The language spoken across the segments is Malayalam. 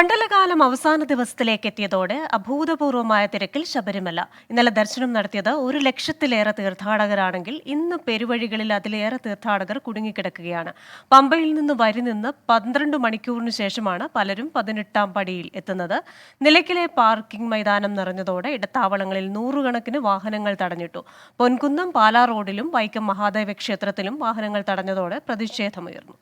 മണ്ഡലകാലം അവസാന ദിവസത്തിലേക്ക് എത്തിയതോടെ അഭൂതപൂർവമായ തിരക്കിൽ ശബരിമല. ഇന്നലെ ദർശനം നടത്തിയത് ഒരു ലക്ഷത്തിലേറെ തീർത്ഥാടകരാണെങ്കിൽ ഇന്ന് പെരുവഴികളിൽ അതിലേറെ തീർത്ഥാടകർ കുടുങ്ങിക്കിടക്കുകയാണ്. പമ്പയിൽ നിന്ന് വരി നിന്ന് പന്ത്രണ്ട് മണിക്കൂറിന് ശേഷമാണ് പലരും പതിനെട്ടാം പടിയിൽ എത്തുന്നത്. നിലയ്ക്കിലെ പാർക്കിംഗ് മൈതാനം നിറഞ്ഞതോടെ ഇടത്താവളങ്ങളിൽ നൂറുകണക്കിന് വാഹനങ്ങൾ തടഞ്ഞിട്ടു. പൊൻകുന്നം പാലാ റോഡിലും വൈക്കം മഹാദേവ ക്ഷേത്രത്തിലും വാഹനങ്ങൾ തടഞ്ഞതോടെ പ്രതിഷേധമുയർന്നു.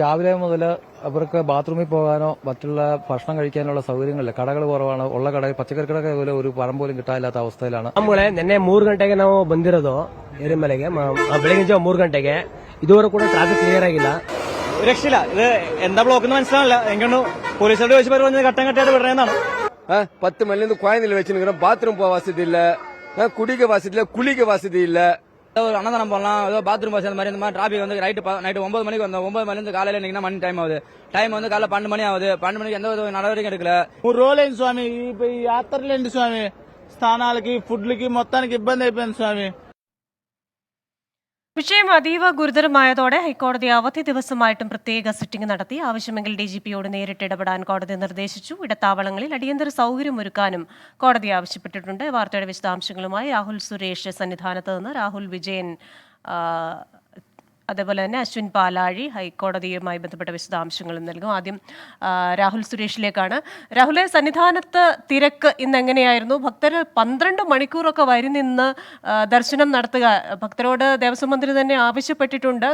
രാവിലെ മുതൽ അവർക്ക് ബാത്റൂമിൽ പോകാനോ മറ്റുള്ള ഭക്ഷണം കഴിക്കാനുള്ള സൗകര്യങ്ങളില്ല. കടകൾ കുറവാണ്. ഉള്ള കടകൾ പച്ചക്കറി കടകൾ പോലെ ഒരു പഴം പോലും കിട്ടാനില്ലാത്ത അവസ്ഥയിലാണ്. നമ്മളെ നിന്നെ മൂന്ന് ഗണ്ടേക്ക് നമ്മൾ ബന്ധിരതോ? ಎರಿಮಲೆಗೆ വിളിച്ചോ മൂന്ന് ഗണ്ടേക്ക് ഇതുവരെ കൂടെ ಕೂಡ ക്ലിയർ ಕ್ಲಿಯರ್ ಆಗಿಲ್ಲ രക്ഷയില്ല. ഇത് എന്താ ബ്ലോക്ക് എന്ന് മനസ്സിലാവില്ല എനിക്കൊന്ന് പോലീസുകാരോട് ചോദിച്ചു പറഞ്ഞത് ഘട്ടം ഘട്ടമായിട്ട് വിടണമെന്നാണ് ஆ, பத்து மணில இருந்து குழந்தைல வச்சுருக்கிறோம் பாத்ரூம் போக வசதி இல்ல ஆ, குடிக்க வசதி இல்ல குளிக்க வசதி இல்ல ஒரு அன்னதானம் போடலாம் ஏதோ பாத்ரூம் பஸ் அந்த மாதிரி இந்த மாதிரி டிராபிக் வந்து நைட்டு நைட்டு ஒன்பது மணிக்கு வந்தோம் ஒன்பது மணில இருந்து காலையில இன்னைக்கு மணி டைம் ஆகுது டைம் வந்து காலைல பன்னெண்டு மணி ஆகுது பன்னெண்டு మణికి எந்த ஒரு நடவடிக்கை எடுக்கல మూడు రోజులైంది స్వామి ఈ యాత్రలేండి స్వామి స్థానాలకి ఫుడ్లకి మొత్తానికి ఇబ్బంది అయిపోయింది స్వామి വിഷയം അതീവ ഗുരുതരമായതോടെ ഹൈക്കോടതി അവധി ദിവസമായിട്ടും പ്രത്യേക സിറ്റിംഗ് നടത്തി. ആവശ്യമെങ്കിൽ ഡി ജി പിയോട് നേരിട്ട് ഇടപെടാൻ കോടതി നിർദ്ദേശിച്ചു. ഇടത്താവളങ്ങളിൽ അടിയന്തര സൗകര്യം ഒരുക്കാനും കോടതി ആവശ്യപ്പെട്ടിട്ടുണ്ട്. വാർത്തയുടെ വിശദാംശങ്ങളുമായി രാഹുൽ സുരേഷ് സന്നിധാനത്ത് നിന്ന്. രാഹുൽ വിജയൻ അതേപോലെ തന്നെ അശ്വിൻ പാലാഴി ഹൈക്കോടതിയുമായി ബന്ധപ്പെട്ട വിശദാംശങ്ങളും നൽകും. ആദ്യം രാഹുൽ സുരേഷിലേക്കാണ്. രാഹുലെ സന്നിധാനത്ത് തിരക്ക് ഇന്ന് എങ്ങനെയായിരുന്നു ഭക്തർ പന്ത്രണ്ട് മണിക്കൂറൊക്കെ വരി നിന്ന് ദർശനം നടത്തുക. ഭക്തരോട് ദേവസ്വം മന്ത്രി തന്നെ ആവശ്യപ്പെട്ടിട്ടുണ്ട്.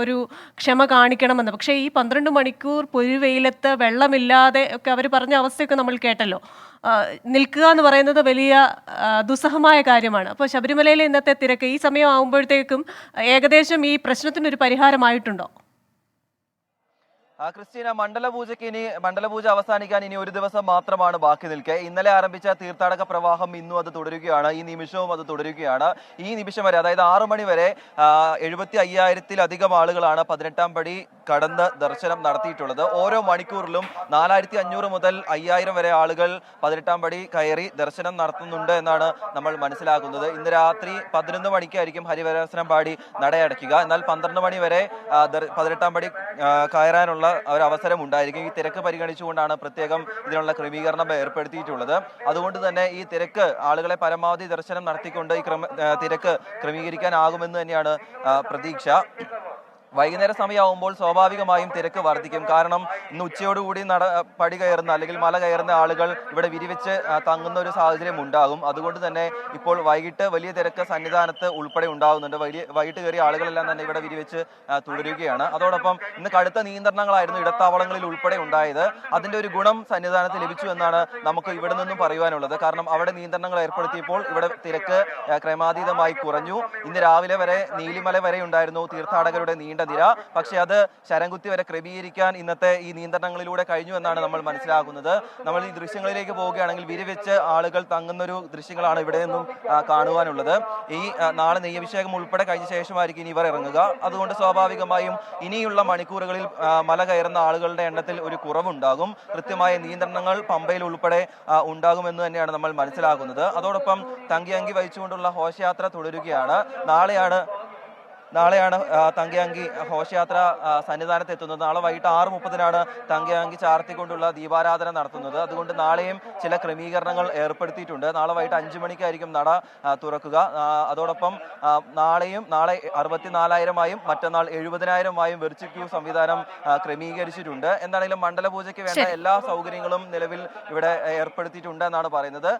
ഒരു ക്ഷമ കാണിക്കണമെന്ന്. പക്ഷേ ഈ പന്ത്രണ്ട് മണിക്കൂർ പൊരുവെയിലത്ത് വെള്ളമില്ലാതെ ഒക്കെ അവർ പറഞ്ഞ അവസ്ഥയൊക്കെ നമ്മൾ കേട്ടല്ലോ. നിൽക്കുക എന്ന് പറയുന്നത് വലിയ ദുസ്സഹമായ കാര്യമാണ്. അപ്പോൾ ശബരിമലയിലെ ഇന്നത്തെ തിരക്ക് ഈ സമയം ആകുമ്പോഴത്തേക്കും ഏകദേശം ഈ പ്രശ്നത്തിനൊരു പരിഹാരമായിട്ടുണ്ടോ? ക്രിസ്റ്റീന മണ്ഡലപൂജയ്ക്ക് ഇനി മണ്ഡലപൂജ അവസാനിക്കാൻ ഇനി ഒരു ദിവസം മാത്രമാണ് ബാക്കി നിൽക്കെ. ഇന്നലെ ആരംഭിച്ച തീർത്ഥാടക പ്രവാഹം ഇന്നും അത് തുടരുകയാണ്. ഈ നിമിഷവും അത് തുടരുകയാണ്. ഈ നിമിഷം വരെ അതായത് ആറു മണി വരെ എഴുപത്തി അയ്യായിരത്തിലധികം ആളുകളാണ് പതിനെട്ടാം പടി കടന്ന് ദർശനം നടത്തിയിട്ടുള്ളത്. ഓരോ മണിക്കൂറിലും നാലായിരത്തി അഞ്ഞൂറ് മുതൽ അയ്യായിരം വരെ ആളുകൾ പതിനെട്ടാം പടി കയറി ദർശനം നടത്തുന്നുണ്ട് എന്നാണ് നമ്മൾ മനസ്സിലാക്കുന്നത്. ഇന്ന് രാത്രി പതിനൊന്ന് മണിക്കായിരിക്കും ഹരിവരാസനം പാടി നടയടയ്ക്കുക. എന്നാൽ പന്ത്രണ്ട് മണി വരെ പതിനെട്ടാം പടി കയറാനുള്ള ഒരു അവസരം ഉണ്ടായിരിക്കും. ഈ തിരക്ക് പരിഗണിച്ചുകൊണ്ടാണ് പ്രത്യേകം ഇതിനുള്ള ക്രമീകരണം ഏർപ്പെടുത്തിയിട്ടുള്ളത്. അതുകൊണ്ട് തന്നെ ഈ തിരക്ക് ആളുകളെ പരമാവധി ദർശനം നടത്തിക്കൊണ്ട് ഈ ക്രമ തിരക്ക് ക്രമീകരിക്കാനാകുമെന്ന് തന്നെയാണ് പ്രതീക്ഷ. വൈകുന്നേര സമയമാകുമ്പോൾ സ്വാഭാവികമായും തിരക്ക് വർദ്ധിക്കും. കാരണം ഇന്ന് ഉച്ചയോടുകൂടി നട പടി കയറുന്ന അല്ലെങ്കിൽ മല കയറുന്ന ആളുകൾ ഇവിടെ വിരിവെച്ച് തങ്ങുന്ന ഒരു സാഹചര്യം ഉണ്ടാകും. അതുകൊണ്ട് തന്നെ ഇപ്പോൾ വൈകിട്ട് വലിയ തിരക്ക് സന്നിധാനത്ത് ഉൾപ്പെടെ ഉണ്ടാകുന്നുണ്ട് വലിയ വൈകിട്ട് കയറിയ ആളുകളെല്ലാം തന്നെ ഇവിടെ വിരിവെച്ച് തുടരുകയാണ്. അതോടൊപ്പം ഇന്ന് കടുത്ത നിയന്ത്രണങ്ങളായിരുന്നു ഇടത്താവളങ്ങളിൽ ഉൾപ്പെടെ ഉണ്ടായത്. അതിന്റെ ഒരു ഗുണം സന്നിധാനത്ത് ലഭിച്ചു എന്നാണ് നമുക്ക് ഇവിടെ നിന്നും പറയുവാനുള്ളത്. കാരണം അവിടെ നിയന്ത്രണങ്ങൾ ഏർപ്പെടുത്തിയപ്പോൾ ഇവിടെ തിരക്ക് ക്രമാതീതമായി കുറഞ്ഞു. ഇന്ന് രാവിലെ വരെ നീലിമല വരെ ഉണ്ടായിരുന്നു തീർത്ഥാടകരുടെ നീണ്ട നിര പക്ഷേ അത് ശരംകുത്തി വരെ ക്രമീകരിക്കാൻ ഇന്നത്തെ ഈ നിയന്ത്രണങ്ങളിലൂടെ കഴിഞ്ഞു എന്നാണ് നമ്മൾ മനസ്സിലാക്കുന്നത് നമ്മൾ ഈ ദൃശ്യങ്ങളിലേക്ക് പോവുകയാണെങ്കിൽ വിരിവെച്ച് ആളുകൾ തങ്ങുന്നൊരു ദൃശ്യങ്ങളാണ് ഇവിടെ നിന്നും കാണുവാനുള്ളത്. ഈ നാളെ നെയ്യഭിഷേകം ഉൾപ്പെടെ കഴിഞ്ഞ ശേഷമായിരിക്കും ഇനി ഇവർ ഇറങ്ങുക. അതുകൊണ്ട് സ്വാഭാവികമായും ഇനിയുള്ള മണിക്കൂറുകളിൽ മല കയറുന്ന ആളുകളുടെ എണ്ണത്തിൽ ഒരു കുറവുണ്ടാകും. കൃത്യമായ നിയന്ത്രണങ്ങൾ പമ്പയിൽ ഉൾപ്പെടെ ഉണ്ടാകുമെന്ന് തന്നെയാണ് നമ്മൾ മനസ്സിലാക്കുന്നത് അതോടൊപ്പം തങ്കിയങ്കി വഹിച്ചുകൊണ്ടുള്ള ഘോഷയാത്ര തുടരുകയാണ്. നാളെയാണ് നാളെയാണ് തങ്കയാങ്കി ഘോഷയാത്ര സന്നിധാനത്ത് എത്തുന്നത് നാളെ വൈകിട്ട് ആറ് മുപ്പതിനാണ് തങ്കയാങ്കി ചാർത്തിക്കൊണ്ടുള്ള ദീപാരാധന നടത്തുന്നത്. അതുകൊണ്ട് നാളെയും ചില ക്രമീകരണങ്ങൾ ഏർപ്പെടുത്തിയിട്ടുണ്ട്. നാളെ വൈകിട്ട് അഞ്ചു മണിക്കായിരിക്കും നട തുറക്കുക. അതോടൊപ്പം നാളെയും നാളെ അറുപത്തിനാലായിരമായും മറ്റന്നാൾ എഴുപതിനായിരമായും വെർച്വൽ ക്യൂ സംവിധാനം ക്രമീകരിച്ചിട്ടുണ്ട്. എന്താണെങ്കിലും മണ്ഡലപൂജയ്ക്ക് വേണ്ട എല്ലാ സൗകര്യങ്ങളും നിലവിൽ ഇവിടെ ഏർപ്പെടുത്തിയിട്ടുണ്ട് എന്നാണ് പറയുന്നത്.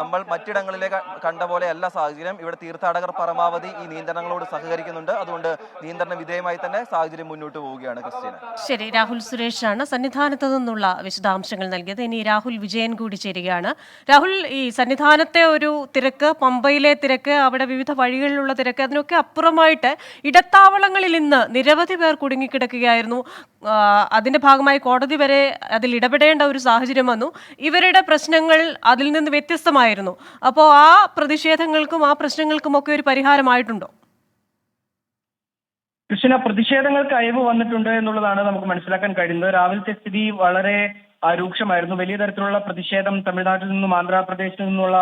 നമ്മൾ മറ്റിടങ്ങളിലെ കണ്ട പോലെ അല്ല സാഹചര്യം. ഇവിടെ തീർത്ഥാടകർ പരമാവധി ഈ നിയന്ത്രണങ്ങളോട് സഹകരിക്കുന്നുണ്ട്. പറയുന്നുണ്ട് അതുകൊണ്ട് നിയന്ത്രണ വിധേയമായി തന്നെ സാഹചര്യം മുന്നോട്ട് പോവുകയാണ് ക്രിസ്റ്റീന ശരി രാഹുൽ സുരേഷാണ് സന്നിധാനത്ത് നിന്നുള്ള വിശദാംശങ്ങൾ നൽകിയത്. ഇനി രാഹുൽ വിജയൻ കൂടി ചേരുകയാണ്. രാഹുൽ ഈ സന്നിധാനത്തെ ഒരു തിരക്ക് പമ്പയിലെ തിരക്ക് അവിടെ വിവിധ വഴികളിലുള്ള തിരക്ക് അതിനൊക്കെ അപ്പുറമായിട്ട് ഇടത്താവളങ്ങളിൽ ഇന്ന് നിരവധി പേർ കുടുങ്ങിക്കിടക്കുകയായിരുന്നു. അതിന്റെ ഭാഗമായി കോടതി വരെ അതിൽ ഇടപെടേണ്ട ഒരു സാഹചര്യം വന്നു. ഇവരുടെ പ്രശ്നങ്ങൾ അതിൽ നിന്ന് വ്യത്യസ്തമായിരുന്നു. അപ്പോൾ ആ പ്രതിഷേധങ്ങൾക്കും ആ പ്രശ്നങ്ങൾക്കും ഒക്കെ ഒരു പരിഹാരമായിട്ടുണ്ടോ? കൃഷ്ണ പ്രതിഷേധങ്ങൾക്ക് അയവ് വന്നിട്ടുണ്ട് എന്നുള്ളതാണ് നമുക്ക് മനസ്സിലാക്കാൻ കഴിയുന്നത്. രാവിലത്തെ സ്ഥിതി വളരെ രൂക്ഷമായിരുന്നു. വലിയ തരത്തിലുള്ള പ്രതിഷേധം തമിഴ്നാട്ടിൽ നിന്നും ആന്ധ്രാപ്രദേശിൽ നിന്നുള്ള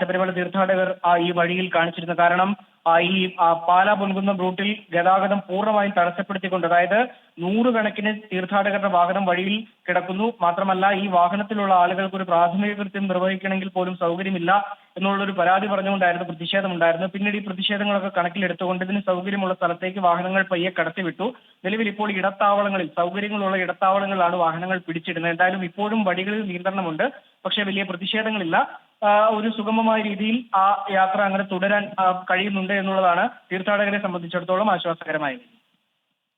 ശബരിമല തീർത്ഥാടകർ ഈ വഴിയിൽ കാണിച്ചിരുന്നു. കാരണം ഈ പാല പൊൻകുന്നം റൂട്ടിൽ ഗതാഗതം പൂർണമായും തടസ്സപ്പെടുത്തിക്കൊണ്ട് അതായത് നൂറുകണക്കിന് തീർത്ഥാടകരുടെ വാഹനം വഴിയിൽ കിടക്കുന്നു. മാത്രമല്ല ഈ വാഹനത്തിലുള്ള ആളുകൾക്ക് ഒരു പ്രാഥമിക കൃത്യം നിർവഹിക്കണമെങ്കിൽ പോലും സൗകര്യമില്ല. എന്നുള്ളൊരു പരാതി പറഞ്ഞുകൊണ്ടായിരുന്നു പ്രതിഷേധം ഉണ്ടായിരുന്നത് പിന്നീട് ഈ പ്രതിഷേധങ്ങളൊക്കെ കണക്കിലെടുത്തുകൊണ്ട് ഇതിന് സൗകര്യമുള്ള സ്ഥലത്തേക്ക് വാഹനങ്ങൾ പയ്യെ കടത്തിവിട്ടു. നിലവിൽ ഇപ്പോൾ ഇടത്താവളങ്ങളിൽ സൗകര്യങ്ങളുള്ള ഇടത്താവളങ്ങളിലാണ് വാഹനങ്ങൾ പിടിച്ചിടുന്നത്. എന്തായാലും ഇപ്പോഴും വഴികളിൽ നിയന്ത്രണമുണ്ട്. പക്ഷേ വലിയ പ്രതിഷേധങ്ങളില്ല. ഒരു സുഗമമായ രീതിയിൽ ആ യാത്ര അങ്ങനെ തുടരാൻ കഴിയുന്നുണ്ട് എന്നുള്ളതാണ് തീർത്ഥാടകരെ സംബന്ധിച്ചിടത്തോളം ആശ്വാസകരമായത്.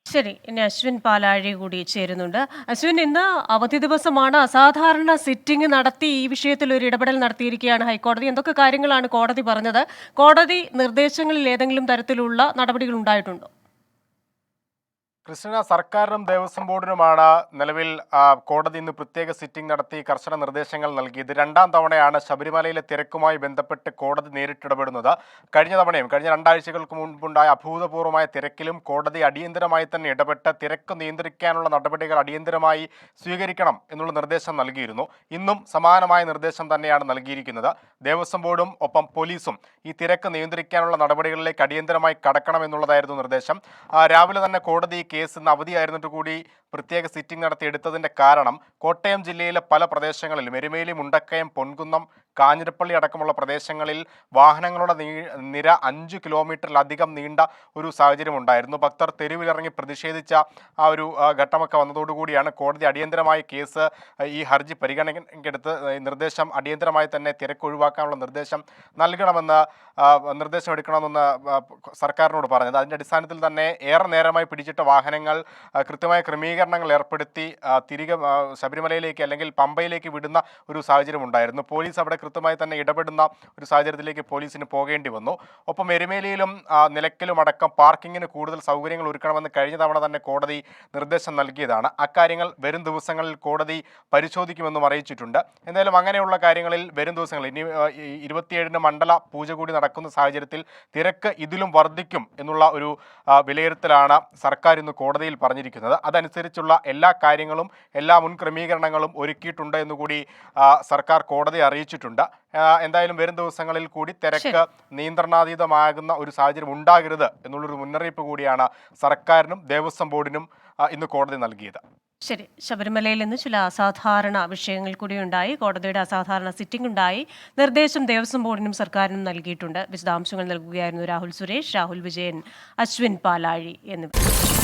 ശരി ഇനി അശ്വിൻ പാലാഴി കൂടി ചേരുന്നുണ്ട്. അശ്വിൻ ഇന്ന് അവധി ദിവസമാണ്. അസാധാരണ സിറ്റിംഗ് നടത്തി ഈ വിഷയത്തിൽ ഒരു ഇടപെടൽ നടത്തിയിരിക്കുകയാണ് ഹൈക്കോടതി. എന്തൊക്കെ കാര്യങ്ങളാണ് കോടതി പറഞ്ഞത്? കോടതി നിർദ്ദേശങ്ങളിൽ ഏതെങ്കിലും തരത്തിലുള്ള നടപടികൾ ഉണ്ടായിട്ടുണ്ടോ? കൃഷ്ണ സർക്കാരിനും ദേവസ്വം ബോർഡിനുമാണ് നിലവിൽ കോടതി ഇന്ന് പ്രത്യേക സിറ്റിംഗ് നടത്തി കർശന നിർദ്ദേശങ്ങൾ നൽകിയത്. രണ്ടാം തവണയാണ് ശബരിമലയിലെ തിരക്കുമായി ബന്ധപ്പെട്ട് കോടതി നേരിട്ടിടപെടുന്നത്. കഴിഞ്ഞ തവണയും കഴിഞ്ഞ രണ്ടാഴ്ചകൾക്ക് മുൻപുണ്ടായ അഭൂതപൂർവമായ തിരക്കിലും കോടതി അടിയന്തരമായി തന്നെ ഇടപെട്ട് തിരക്ക് നിയന്ത്രിക്കാനുള്ള നടപടികൾ അടിയന്തരമായി സ്വീകരിക്കണം എന്നുള്ള നിർദ്ദേശം നൽകിയിരുന്നു. ഇന്നും സമാനമായ നിർദ്ദേശം തന്നെയാണ് നൽകിയിരിക്കുന്നത്. ദേവസ്വം ബോർഡും ഒപ്പം പോലീസും ഈ തിരക്ക് നിയന്ത്രിക്കാനുള്ള നടപടികളിലേക്ക് അടിയന്തരമായി കടക്കണമെന്നുള്ളതായിരുന്നു നിർദ്ദേശം. രാവിലെ തന്നെ കോടതി കേസ് ഇന്ന് അവധിയായിരുന്നിട്ട് കൂടി പ്രത്യേക സിറ്റിംഗ് നടത്തി എടുത്തതിന്റെ കാരണം കോട്ടയം ജില്ലയിലെ പല പ്രദേശങ്ങളിലും എരുമേലി മുണ്ടക്കയം പൊൻകുന്നം കാഞ്ഞിരപ്പള്ളി അടക്കമുള്ള പ്രദേശങ്ങളിൽ വാഹനങ്ങളുടെ നിര അഞ്ച് കിലോമീറ്ററിലധികം നീണ്ട ഒരു സാഹചര്യം ഉണ്ടായിരുന്നു ഭക്തർ തെരുവിലിറങ്ങി പ്രതിഷേധിച്ച ആ ഒരു ഘട്ടമൊക്കെ വന്നതോടുകൂടിയാണ് കോടതി അടിയന്തരമായി കേസ് ഈ ഹർജി പരിഗണനയ്ക്കെടുത്ത് നിർദ്ദേശം അടിയന്തരമായി തന്നെ തിരക്ക് ഒഴിവാക്കാനുള്ള നിർദ്ദേശം നൽകണമെന്ന് നിർദ്ദേശം എടുക്കണമെന്ന് സർക്കാരിനോട് പറഞ്ഞത്. അതിന്റെ അടിസ്ഥാനത്തിൽ തന്നെ ഏറെ നേരമായി പിടിച്ചിട്ട വാഹനങ്ങൾ കൃത്യമായ കൃത്യമായ ക്രമീകരണങ്ങൾ ഏർപ്പെടുത്തി തിരികെ ശബരിമലയിലേക്ക് അല്ലെങ്കിൽ പമ്പയിലേക്ക് വിടുന്ന ഒരു സാഹചര്യം ഉണ്ടായിരുന്നു. പോലീസ് അവിടെ കൃത്യമായി തന്നെ ഇടപെടുന്ന ഒരു സാഹചര്യത്തിലേക്ക് പോലീസിന് പോകേണ്ടി വന്നു. ഒപ്പം എരുമേലിയിലും നിലയ്ക്കലും അടക്കം പാർക്കിങ്ങിന് കൂടുതൽ സൗകര്യങ്ങൾ ഒരുക്കണമെന്ന് കഴിഞ്ഞ തവണ തന്നെ കോടതി നിർദ്ദേശം നൽകിയതാണ്. അക്കാര്യങ്ങൾ വരും ദിവസങ്ങളിൽ കോടതി പരിശോധിക്കുമെന്നും അറിയിച്ചിട്ടുണ്ട്. എന്തായാലും അങ്ങനെയുള്ള കാര്യങ്ങളിൽ വരും ദിവസങ്ങളിൽ ഇനി ഇരുപത്തിയേഴിന് മണ്ഡല പൂജ കൂടി നടക്കുന്ന സാഹചര്യത്തിൽ തിരക്ക് ഇതിലും വർദ്ധിക്കും എന്നുള്ള ഒരു വിലയിരുത്തലാണ് സർക്കാർ ഇന്ന് കോടതിയിൽ പറഞ്ഞിരിക്കുന്നത്. അതനുസരിച്ചുള്ള എല്ലാ കാര്യങ്ങളും എല്ലാ മുൻക്രമീകരണങ്ങളും ഒരുക്കിയിട്ടുണ്ട് എന്നുകൂടി കൂടി സർക്കാർ കോടതി അറിയിച്ചിട്ടുണ്ട്. എന്തായാലും വരും ദിവസങ്ങളിൽ കൂടി തിരക്ക് നിയന്ത്രണാതീതമാകുന്ന ഒരു സാഹചര്യം ഉണ്ടാകരുത് എന്നുള്ളൊരു മുന്നറിയിപ്പ് കൂടിയാണ് സർക്കാരിനും ദേവസ്വം ബോർഡിനും ഇന്ന് കോടതി നൽകിയത്. ശരി. ശബരിമലയിൽ നിന്ന് ചില അസാധാരണ വിഷയങ്ങൾ കൂടി ഉണ്ടായി. കോടതിയുടെ അസാധാരണ സിറ്റിംഗ് ഉണ്ടായി. നിർദ്ദേശം ദേവസ്വം ബോർഡിനും സർക്കാരിനും നൽകിയിട്ടുണ്ട്. വിശദാംശങ്ങൾ നൽകുകയായിരുന്നു രാഹുൽ സുരേഷ് രാഹുൽ വിജയൻ അശ്വിൻ പാലാഴി എന്നിവർ.